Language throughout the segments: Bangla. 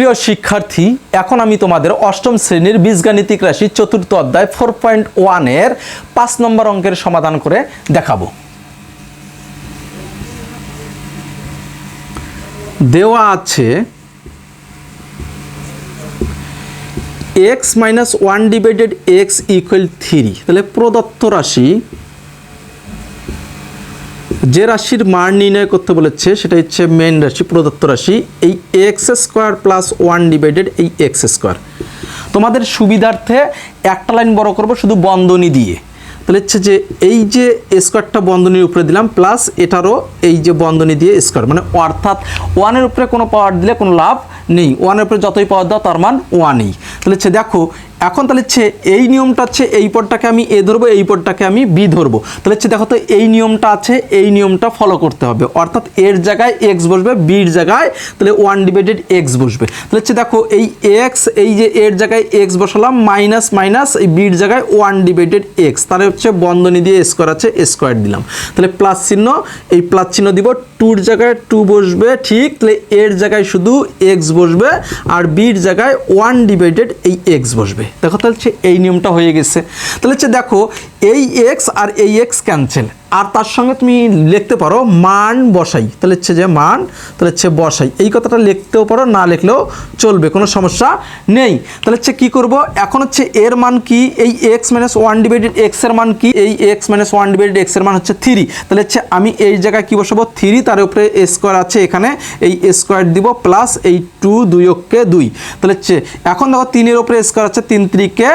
প্রিয় শিক্ষার্থী, এখন আমি তোমাদের অষ্টম শ্রেণির বীজগাণিতিক রাশি চতুর্থ অধ্যায় ফোর পয়েন্ট ওয়ানের পাঁচ নম্বর অঙ্কের সমাধান করে দেখাবো। দেওয়া আছে x minus one divided x equal three তাহলে প্রদত্ত রাশি যে রাশির মান নির্ণয় করতে বলেছে, সেটা হচ্ছে মেন রাশি, প্রদত্ত রাশি। এই x square plus one divided এই এক্স স্কোয়ার তোমাদের সুবিধার্থে একটা লাইন বড় করব শুধু বন্ধনী দিয়ে। তাহলে হচ্ছে যে এই যে স্কোয়ারটা বন্ধনীর উপরে দিলাম প্লাস এটারও এই যে বন্ধনী দিয়ে স্কোয়ার মানে অর্থাৎ ওয়ানের উপরে কোনো পাওয়ার দিলে কোনো লাভ নেই। ওয়ানের উপরে যতই পাওয়ার দাও, তার মান ওয়ানই তাহলে হচ্ছে দেখো এখন তাহলে হচ্ছে এই নিয়মটা হচ্ছে এই পদটাকে আমি এ ধরবো, এই পদটাকে আমি বি ধরবো। তাহলে হচ্ছে দেখো তো এই নিয়মটা আছে, এই নিয়মটা ফলো করতে হবে। অর্থাৎ এর জায়গায় এক্স বসবে বির জায়গায় তাহলে ওয়ান ডিভাইডেড এক্স বসবে। তাহলে হচ্ছে দেখো এই এক্স এই যে এর জায়গায় এক্স বসালাম মাইনাস মাইনাস এই বির জায়গায় ওয়ান ডিভাইডেড এক্স তাহলে হচ্ছে বন্ধনী দিয়ে স্কোয়ার আছে স্কোয়ার দিলাম। তাহলে প্লাস চিহ্ন, এই প্লাস চিহ্ন দিব টুর জায়গায় টু বসবে, ঠিক? তাহলে এর জায়গায় শুধু এক্স বসবে আর বির জায়গায় ওয়ান ডিভাইডেড এই এক্স বসবে। দেখো তাহলে এই নিয়মটা হয়ে গেছে। তাহলে হচ্ছে দেখো এই এক্স আর এই এক্স ক্যান্সেল। আর তার সঙ্গে তুমি লিখতে পারো মান বসাই। তাহলে হচ্ছে যে মান, তাহলে হচ্ছে বসাই। এই কথাটা লিখতেও পারো, না লিখলেও চলবে, কোনো সমস্যা নেই। তাহলে হচ্ছে কী করব? এখন হচ্ছে এর মান কি? এই এক্স মাইনাস ওয়ান ডিভাইডেড এক্সের মান কি? এই এক্স মাইনাস ওয়ান ডিভাইডেড এক্সের মান হচ্ছে থ্রি তাহলে হচ্ছে আমি এই জায়গায় কী বসাবো? থ্রি তার উপরে স্কোয়ার আছে এখানে। এই স্কোয়ার দিব প্লাস এই টু দুই অক্ষে দুই। তাহলে হচ্ছে এখন দেখো তিনের উপরে স্কোয়ার আছে, তিন ত্রিকে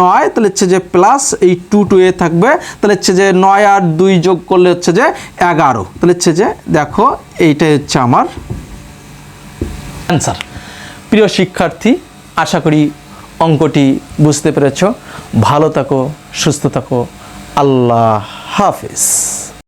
নয়। তাহলে হচ্ছে যে প্লাস এই টু টু এ থাকবে। তাহলে হচ্ছে যে নয় আর দুই যোগ করলে হচ্ছে যে এগারো। তাহলে হচ্ছে যে দেখো, এইটাই হচ্ছে আমার অ্যান্সার প্রিয় শিক্ষার্থী, আশা করি অঙ্কটি বুঝতে পেরেছ। ভালো থাকো, সুস্থ থাকো। আল্লাহ হাফিজ।